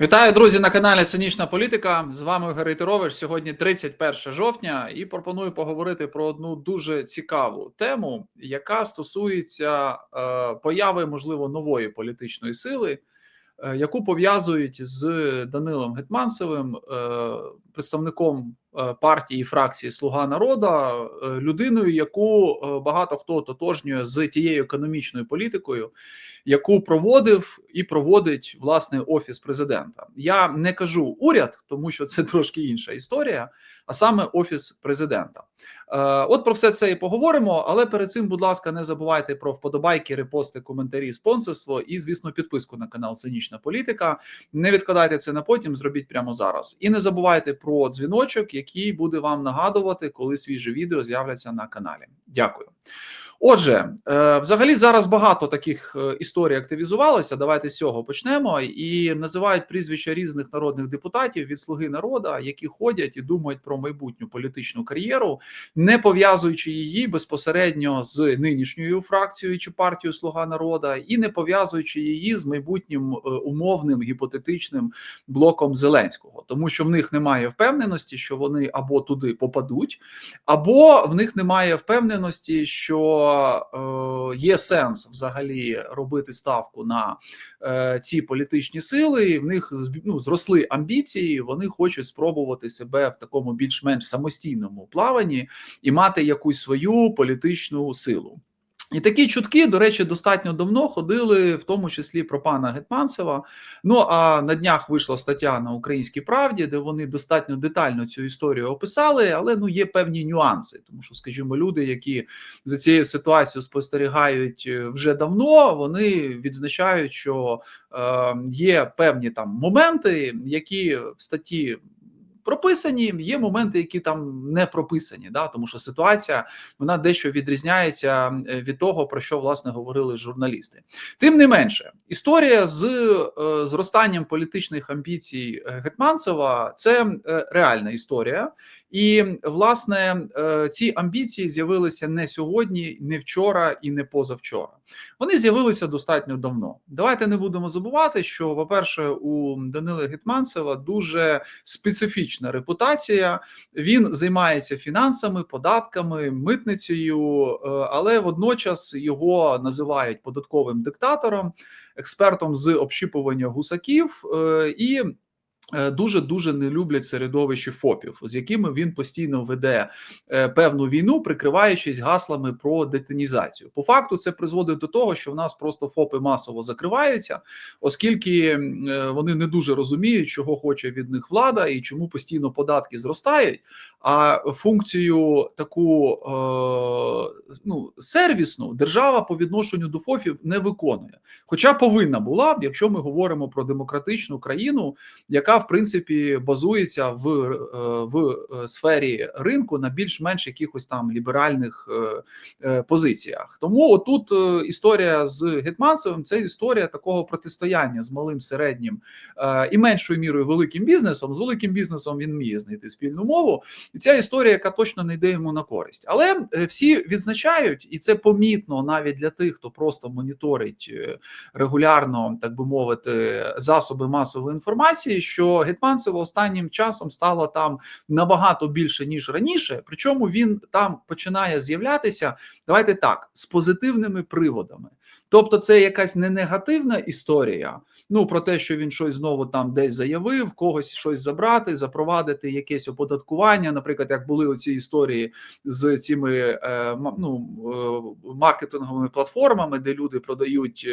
Вітаю, друзі, на каналі Цинічна Політика. З вами Гарий Тирович. Сьогодні 31 жовтня, і пропоную поговорити про одну дуже цікаву тему, яка стосується е, появи, можливо, нової політичної сили, е, яку пов'язують з Данилом Гетманцевим, е, представником партії і фракції Слуга народа, е, людиною, яку е, багато хто ототожнює з тією економічною політикою яку проводив і проводить власне офіс президента. Я не кажу уряд, тому що це трошки інша історія, а саме офіс президента. Е, От про все це і поговоримо. Але перед цим, будь ласка, не забувайте про вподобайки, репости, коментарі, спонсорство і, звісно, підписку на канал Цинічна Політика. Не відкладайте це на потім, зробіть прямо зараз. І не забувайте про дзвіночок, який буде вам нагадувати, коли свіже відео з'являться на каналі. Дякую. Отже, е, взагалі зараз багато таких е, історій активізувалося. Давайте з цього почнемо і називають прізвища різних народних депутатів від слуги народа, які ходять і думають про майбутню політичну кар'єру, не пов'язуючи її безпосередньо з нинішньою фракцією чи партією Слуга народа, і не пов'язуючи її з майбутнім е, умовним гіпотетичним блоком Зеленського, тому що в них немає впевненості, що вони або туди попадуть, або в них немає впевненості, що е, є сенс взагалі робити ставку на е, ці політичні сили. В них ну, зросли амбіції. Вони хочуть спробувати себе в такому більш-менш самостійному плаванні і мати якусь свою політичну силу. І такі чутки, до речі, достатньо давно ходили, в тому числі про пана Гетманцева. Ну а на днях вийшла стаття на Українській правді, де вони достатньо детально цю історію описали, але ну є певні нюанси, тому що, скажімо, люди, які за цією ситуацією спостерігають е, вже давно, вони відзначають, що е, є певні там моменти, які в статті прописані. Є моменти, які там не прописані, да тому що ситуація вона дещо відрізняється е, від того, про що власне говорили журналісти. Тим не менше, історія з е, зростанням політичних амбіцій е, Гетманцева це реальна історія. І власне е, ці амбіції з'явилися не сьогодні, не вчора і не позавчора. Вони з'явилися достатньо давно. Давайте не будемо забувати, що, по-перше, у Данила Гетманцева дуже специфічна репутація. Він займається фінансами, податками, митницею, е, але водночас його називають податковим диктатором, експертом з общіпування гусаків е, і. Дуже дуже не люблять середовище ФОПів, з якими він постійно веде е, певну війну, прикриваючись гаслами про детинізацію. По факту, це призводить до того, що в нас просто ФОПи масово закриваються, оскільки е, вони не дуже розуміють, чого хоче від них влада і чому постійно податки зростають. А функцію таку е, ну сервісну держава по відношенню до ФОФів не виконує, хоча повинна була б, якщо ми говоримо про демократичну країну, яка в принципі базується в е, в сфері ринку на більш-менш якихось там ліберальних е, позиціях. Тому отут історія з Гетманцевим це історія такого протистояння з малим середнім і меншою мірою великим бізнесом. З великим бізнесом він вміє знайти спільну мову. І ця історія, яка точно не йде йому на користь, але всі відзначають, і це помітно навіть для тих, хто просто моніторить регулярно, так би мовити, засоби масової інформації, що Гетманцево останнім часом стало там набагато більше ніж раніше. Причому він там починає з'являтися. Давайте так з позитивними приводами. Тобто, це якась не негативна історія. Ну про те, що він щось знову там десь заявив, когось щось забрати, запровадити якесь оподаткування. Наприклад, як були оці історії з цими е, ну, е, маркетинговими платформами, де люди продають.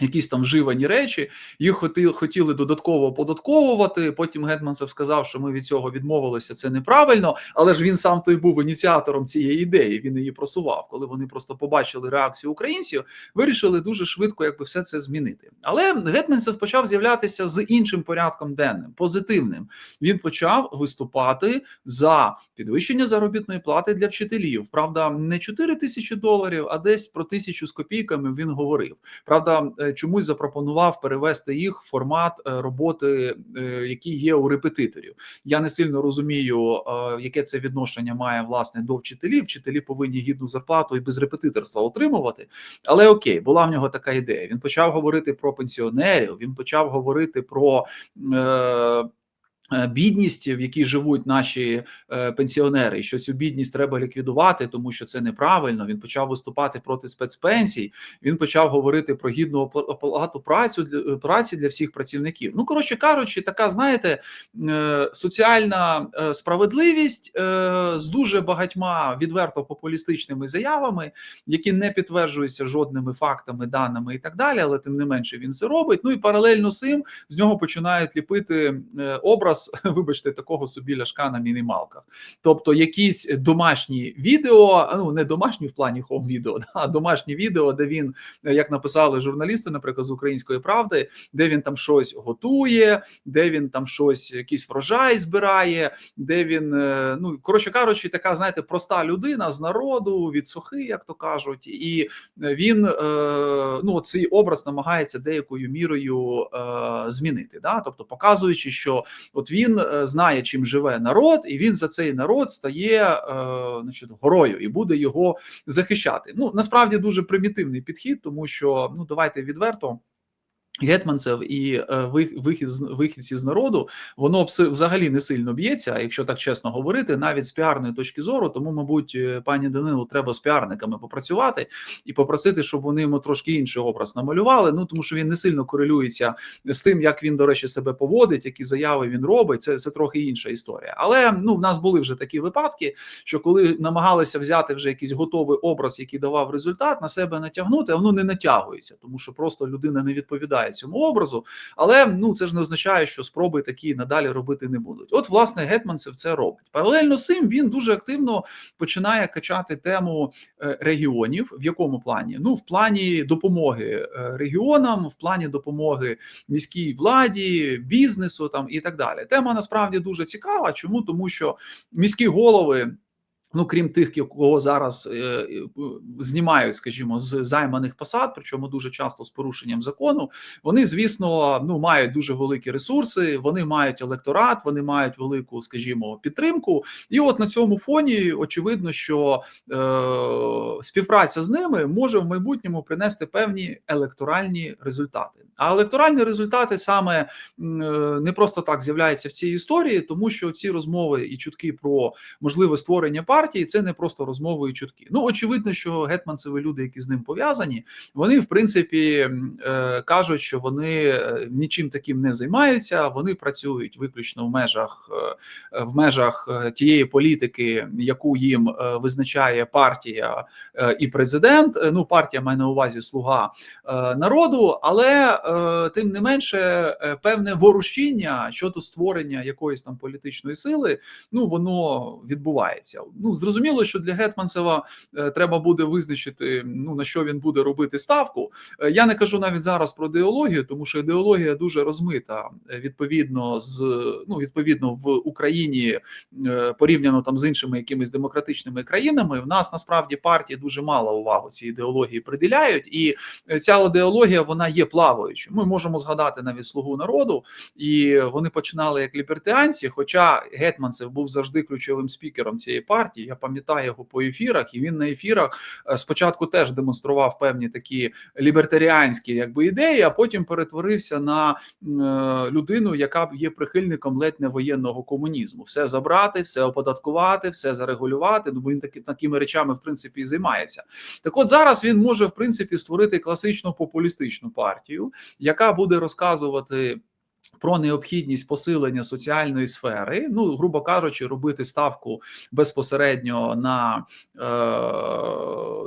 Якісь там вживані речі, їх хотіли хотіли додатково оподатковувати. Потім Гетманцев сказав, що ми від цього відмовилися. Це неправильно, але ж він сам той був ініціатором цієї ідеї. Він її просував. Коли вони просто побачили реакцію українців, вирішили дуже швидко, якби все це змінити. Але Гетманцев почав з'являтися з іншим порядком денним, позитивним. Він почав виступати за підвищення заробітної плати для вчителів. Правда, не 4 тисячі доларів, а десь про тисячу з копійками він говорив. Правда е, чомусь запропонував перевести їх в формат е, роботи, е, який є у репетиторів. Я не сильно розумію, е, яке це відношення має власне до вчителів. Вчителі повинні гідну зарплату і без репетиторства отримувати. Але окей, була в нього така ідея. Він почав говорити про пенсіонерів. Він почав говорити про. Е, Е, бідність, в якій живуть наші е, пенсіонери, і що цю бідність треба ліквідувати, тому що це неправильно. Він почав виступати проти спецпенсій. Він почав говорити про гідну оплату працю для праці для всіх працівників. Ну коротше кажучи, така знаєте, е, соціальна е, справедливість е, з дуже багатьма відверто популістичними заявами, які не підтверджуються жодними фактами, даними і так далі. Але тим не менше він це робить. Ну і паралельно з цим з нього починають ліпити е, образ образ, вибачте, такого собі ляшка на мінімалках. Тобто, якісь домашні відео, ну не домашні в плані хом відео, а домашні відео, де він, як написали журналісти, наприклад, з української правди, де він там щось готує, де він там щось, якийсь врожай збирає, де він, е, ну коротше кажучи, така, знаєте, проста людина з народу, від сухи, як то кажуть, і він е, ну свій образ намагається деякою мірою е, змінити. Да? Тобто, показуючи, що от він е, знає, чим живе народ, і він за цей народ стає е, значить, горою і буде його захищати. Ну насправді дуже примітивний підхід, тому що ну давайте відверто. Гетманцев і е, вихід вихідці з народу, воно взагалі не сильно б'ється, якщо так чесно говорити, навіть з піарної точки зору. Тому, мабуть, е, пані Данилу треба з піарниками попрацювати і попросити, щоб вони йому трошки інший образ намалювали. Ну тому що він не сильно корелюється з тим, як він, до речі, себе поводить, які заяви він робить. Це це трохи інша історія. Але ну в нас були вже такі випадки, що коли намагалися взяти вже якийсь готовий образ, який давав результат, на себе натягнути, воно не натягується, тому що просто людина не відповідає відповідає цьому образу, але ну це ж не означає, що спроби такі надалі робити не будуть. От, власне, Гетманцев це робить. Паралельно з цим він дуже активно починає качати тему е, регіонів. В якому плані? Ну, в плані допомоги е, регіонам, в плані допомоги міській владі, бізнесу там і так далі. Тема насправді дуже цікава. Чому тому, що міські голови. Ну, крім тих, кого зараз е, знімають, скажімо, з займаних посад, причому дуже часто з порушенням закону, вони, звісно, ну мають дуже великі ресурси, вони мають електорат, вони мають велику, скажімо, підтримку. І от на цьому фоні очевидно, що е, співпраця з ними може в майбутньому принести певні електоральні результати. А електоральні результати саме е, не просто так з'являються в цій історії, тому що ці розмови і чутки про можливе створення партії, партії це не просто розмови і чутки. Ну очевидно, що гетманцеві люди, які з ним пов'язані, вони в принципі е, кажуть, що вони е, нічим таким не займаються. Вони працюють виключно в межах е, в межах тієї політики, яку їм визначає партія і президент. Ну, партія має на увазі слуга народу, але тим не менше певне ворушіння щодо створення якоїсь там політичної сили, ну воно відбувається. Ну ну зрозуміло, що для Гетманцева е, треба буде визначити, ну на що він буде робити ставку. Е, я не кажу навіть зараз про ідеологію, тому що ідеологія дуже розмита е, відповідно з ну відповідно в Україні порівняно там з іншими якимись демократичними країнами. В нас насправді партії дуже мало увагу ці ідеології приділяють, і ця ідеологія вона є плаваючою. Ми можемо згадати навіть слугу народу, і вони починали як лібертіанці. Хоча Гетманцев був завжди ключовим спікером цієї партії партії. Я пам'ятаю його по ефірах, і він на ефірах е, спочатку теж демонстрував певні такі лібертаріанські якби ідеї, а потім перетворився на е, людину, яка є прихильником ледь не воєнного комунізму. Все забрати, все оподаткувати, все зарегулювати. Ну бо він таки такими речами в принципі і займається. Так, от зараз він може в принципі створити класичну популістичну партію, яка буде розказувати. Про необхідність посилення соціальної сфери, ну грубо кажучи, робити ставку безпосередньо на е,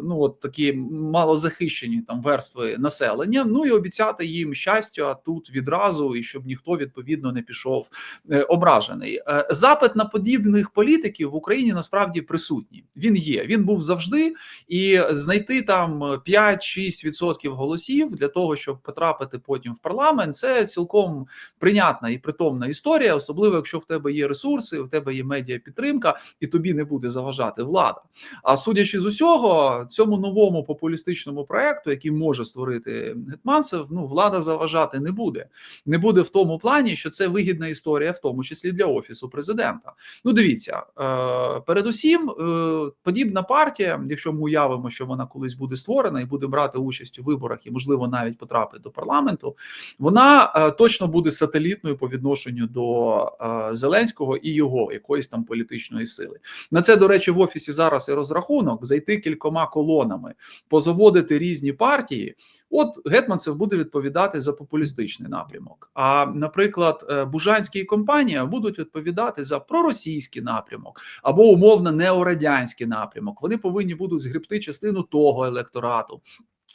ну от такі малозахищені там верстви населення. Ну і обіцяти їм щастя тут відразу, і щоб ніхто відповідно не пішов е, ображений. Е, запит на подібних політиків в Україні насправді присутній. Він є. Він був завжди, і знайти там 5-6% голосів для того, щоб потрапити потім в парламент, це цілком прийнятна і притомна історія, особливо якщо в тебе є ресурси, в тебе є медіа підтримка, і тобі не буде заважати влада. А судячи з усього, цьому новому популістичному проекту, який може створити Гетманцев, ну влада заважати не буде. Не буде в тому плані, що це вигідна історія, в тому числі для офісу президента. Ну, дивіться, е, передусім, е, подібна партія, якщо ми уявимо, що вона колись буде створена і буде брати участь у виборах, і можливо навіть потрапить до парламенту, вона е, точно буде сателітною по відношенню до е, Зеленського і його якоїсь там політичної сили. На це, до речі, в офісі зараз і розрахунок зайти кількома колонами, позаводити різні партії. От Гетманцев буде відповідати за популістичний напрямок. А, наприклад, е, Бужанський і компанія будуть відповідати за проросійський напрямок або умовно неорадянський напрямок. Вони повинні будуть згребти частину того електорату.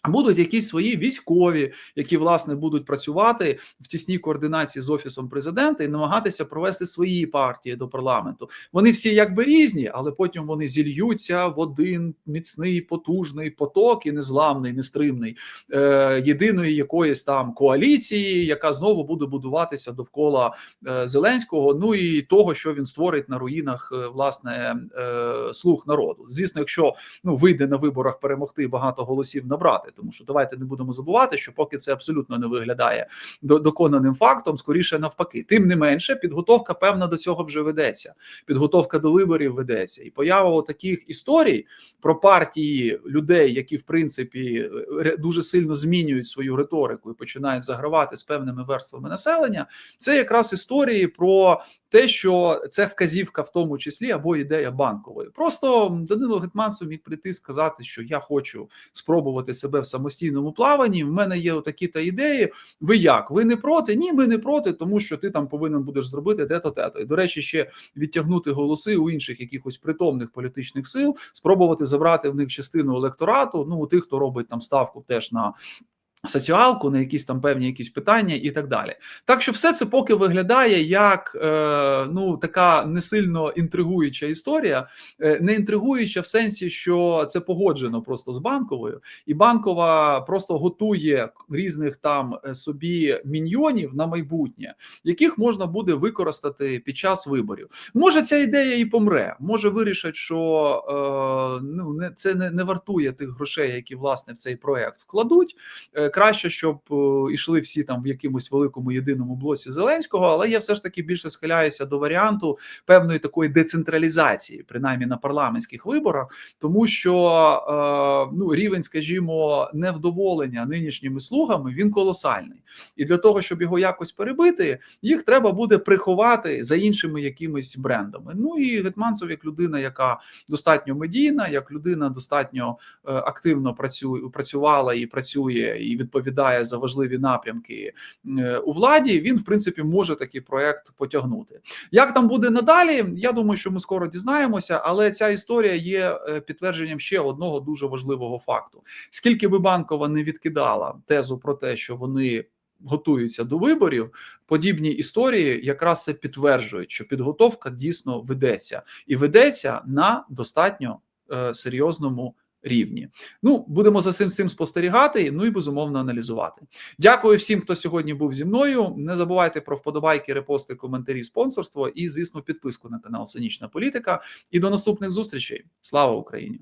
Будуть якісь свої військові, які власне будуть працювати в тісній координації з офісом президента і намагатися провести свої партії до парламенту. Вони всі якби різні, але потім вони зільються в один міцний потужний поток і незламний, нестримний е, єдиної якоїсь там коаліції, яка знову буде будуватися довкола е, Зеленського. Ну і того, що він створить на руїнах е, власне е, слуг народу. Звісно, якщо ну вийде на виборах перемогти багато голосів набрати тому що давайте не будемо забувати, що поки це абсолютно не виглядає доконаним фактом, скоріше навпаки. Тим не менше, підготовка певна до цього вже ведеться. Підготовка до виборів ведеться, і поява таких історій про партії людей, які в принципі дуже сильно змінюють свою риторику і починають загравати з певними верствами населення. Це якраз історії про те, що це вказівка в тому числі або ідея банкової. Просто Данило Гетманцев міг прийти сказати, що я хочу спробувати себе в самостійному плаванні. В мене є такі та ідеї. Ви як? Ви не проти? Ні, ми не проти, тому що ти там повинен будеш зробити те-то, те-то. І до речі, ще відтягнути голоси у інших якихось притомних політичних сил, спробувати забрати в них частину електорату. Ну у тих, хто робить там ставку теж на соціалку, на якісь там певні якісь питання і так далі. Так що все це поки виглядає як е, ну така не сильно інтригуюча історія, е, не інтригуюча в сенсі, що це погоджено просто з банковою, і банкова просто готує різних там е, собі міньйонів на майбутнє, яких можна буде використати під час виборів. Може, ця ідея і помре, може вирішать, що е, ну не це не, не вартує тих грошей, які власне в цей проект вкладуть. Е, краще, щоб йшли е, всі там в якомусь великому єдиному блоці Зеленського, але я все ж таки більше схиляюся до варіанту певної такої децентралізації, принаймні на парламентських виборах, тому що е, ну рівень, скажімо, невдоволення нинішніми слугами він колосальний, і для того, щоб його якось перебити, їх треба буде приховати за іншими якимись брендами. Ну і Гетманцев, як людина, яка достатньо медійна, як людина достатньо е, активно працює, працювала і працює і відповідає за важливі напрямки е, у владі, він в принципі може такий проект потягнути. Як там буде надалі? Я думаю, що ми скоро дізнаємося, але ця історія є е, підтвердженням ще одного дуже важливого факту: скільки би банкова не відкидала тезу про те, що вони. Готуються до виборів, подібні історії якраз це підтверджують, що підготовка дійсно ведеться і ведеться на достатньо е, серйозному рівні. Ну, будемо за цим всім спостерігати, ну і безумовно аналізувати. Дякую всім, хто сьогодні був зі мною. Не забувайте про вподобайки, репости, коментарі, спонсорство і, звісно, підписку на канал Синічна Політика. І до наступних зустрічей. Слава Україні!